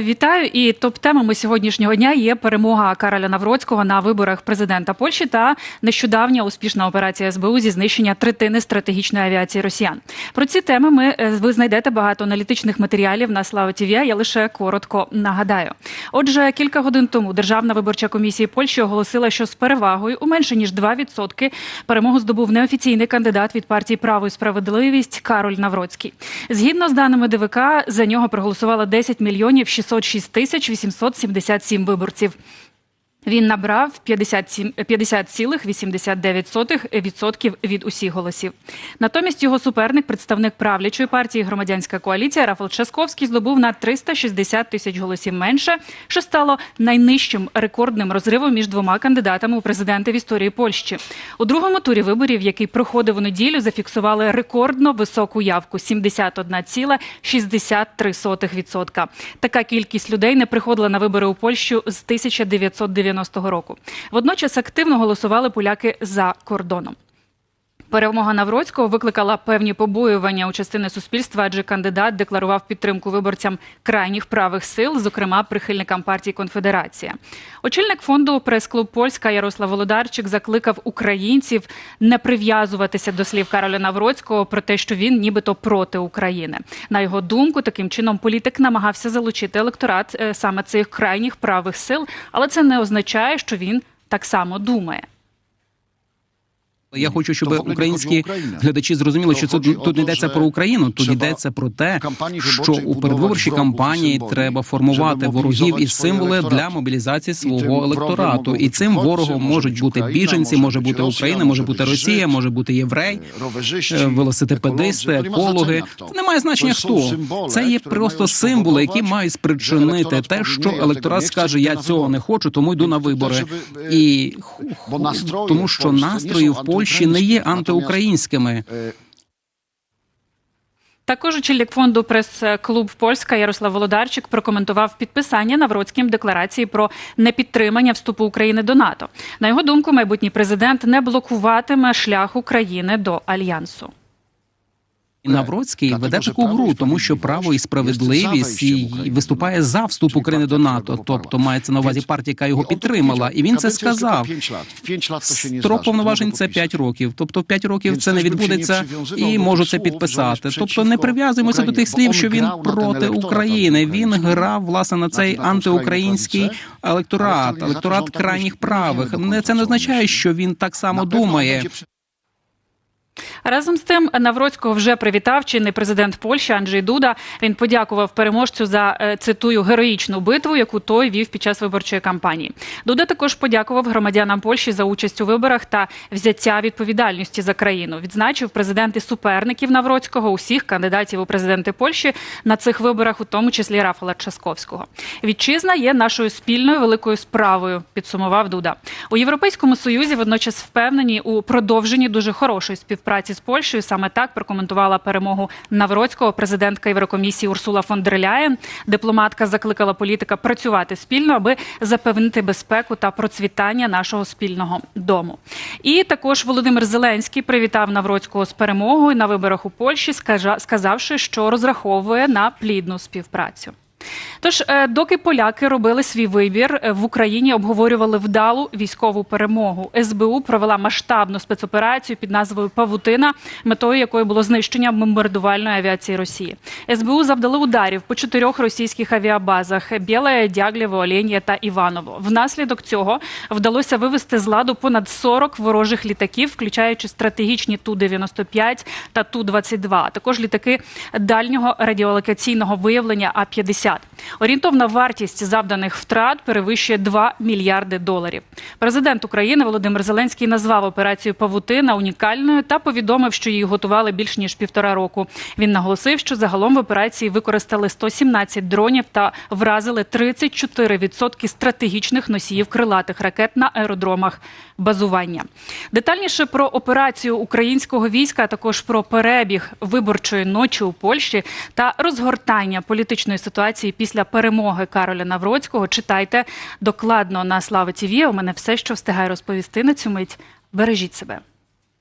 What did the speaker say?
Вітаю і топ-темами сьогоднішнього дня є перемога Кароля Навроцького на виборах президента Польщі та нещодавня успішна операція СБУ зі знищення третини стратегічної авіації Росіян. Про ці теми ми е, ви знайдете багато аналітичних матеріалів на Слава ТВ. Я лише коротко нагадаю. Отже, кілька годин тому Державна виборча комісія Польщі оголосила, що з перевагою у менше ніж 2% перемогу здобув неофіційний кандидат від партії Право і справедливість Кароль Навроцький. Згідно з даними ДВК, за нього проголосувало 10 мільйонів 606 тисяч 877 виборців. Він набрав 57 50,89% від усіх голосів. Натомість його суперник, представник правлячої партії Громадянська коаліція Рафал Часковський, здобув на 360 тисяч голосів менше, що стало найнижчим рекордним розривом між двома кандидатами у президенти в історії Польщі. У другому турі виборів, який проходив у неділю, зафіксували рекордно високу явку 71,63%. Така кількість людей не приходила на вибори у Польщу з 1990 року. Водночас активно голосували поляки за кордоном. Перемога Навроцького викликала певні побоювання у частини суспільства, адже кандидат декларував підтримку виборцям крайніх правих сил, зокрема прихильникам партії Конфедерація. Очільник фонду прес-клуб Польська Ярослав Володарчик закликав українців не прив'язуватися до слів Кароля Навроцького про те, що він нібито проти України. На його думку, таким чином політик намагався залучити електорат е, саме цих крайніх правих сил, але це не означає, що він так само думає. Я хочу, щоб українські глядачі зрозуміли, що o тут не йдеться про Україну, тут йдеться про те, що у передвиборчій кампанії треба формувати ворогів і символи для мобілізації свого електорату. І цим ворогом можуть бути біженці, може бути Україна, може бути Росія, може бути єврей. е, Велосипедисти, екологи. Це не має значення хто. Це є просто символи, які мають спричинити те, що електорат скаже: Я цього не хочу, тому йду на Тобто, вибори. е, І тому, що настрої в Польщі не є антиукраїнськими. Е, Також очільник фонду прес-клуб Польська Ярослав Володарчик прокоментував підписання Навроцьким декларації про непідтримання вступу України до НАТО. На його думку, майбутній президент не блокуватиме шлях України до альянсу. І Навроцький веде таку гру, тому що право і справедливість і виступає за вступ України до НАТО. Тобто мається на увазі партія, яка його підтримала, і він це сказав. Строк повноважень це podpisać. 5 років. Тобто в 5 років це не відбудеться і можу це підписати. Тобто не прив'язуємося до тих слів, що він проти України. Він грав власне на цей антиукраїнський електорат, електорат tak крайніх правих. Do Не це не означає, що він так само думає. Разом з тим Навроцького вже привітав чинний президент Польщі Анджей Дуда. Він подякував переможцю за е, цитую героїчну битву, яку той вів під час виборчої кампанії. Дуда також подякував громадянам Польщі за участь у виборах та взяття відповідальності за країну. Відзначив президенти суперників Навроцького, усіх кандидатів у президенти Польщі на цих виборах, у тому числі Рафала Часковського. Вітчизна є нашою спільною великою справою. Підсумував Дуда у Європейському Союзі. Водночас впевнені у продовженні дуже хорошої співпраці з Польщею. Саме так прокоментувала перемогу Навроцького президентка Єврокомісії Урсула фон дер Ляєн. Дипломатка закликала політика працювати спільно, аби запевнити безпеку та процвітання нашого спільного дому. І також Володимир Зеленський привітав Навроцького з перемогою на виборах у Польщі, сказавши, що розраховує на плідну співпрацю. Тож, е, доки поляки робили свій вибір, е, в Україні обговорювали вдалу військову перемогу. СБУ провела масштабну спецоперацію під назвою Павутина, метою якої було знищення бомбардувальної авіації Росії. СБУ завдали ударів по чотирьох російських авіабазах: Біле, Дяглєво, Оленя та Іваново. Внаслідок цього вдалося вивести з ладу понад 40 ворожих літаків, включаючи стратегічні Ту-95 та Ту-22, а також літаки дальнього радіолокаційного виявлення А-50. Орієнтовна вартість завданих втрат перевищує 2 мільярди доларів. Президент України Володимир Зеленський назвав операцію Павутина унікальною та повідомив, що її готували більш ніж півтора року. Він наголосив, що загалом в операції використали 117 дронів та вразили 34% стратегічних носіїв крилатих ракет на аеродромах базування. Детальніше про операцію українського війська, а також про перебіг виборчої ночі у Польщі та розгортання політичної ситуації після перемоги Кароля Навроцького читайте докладно на Слава ТІВІ. У мене все, що встигаю розповісти на цю мить. Бережіть себе.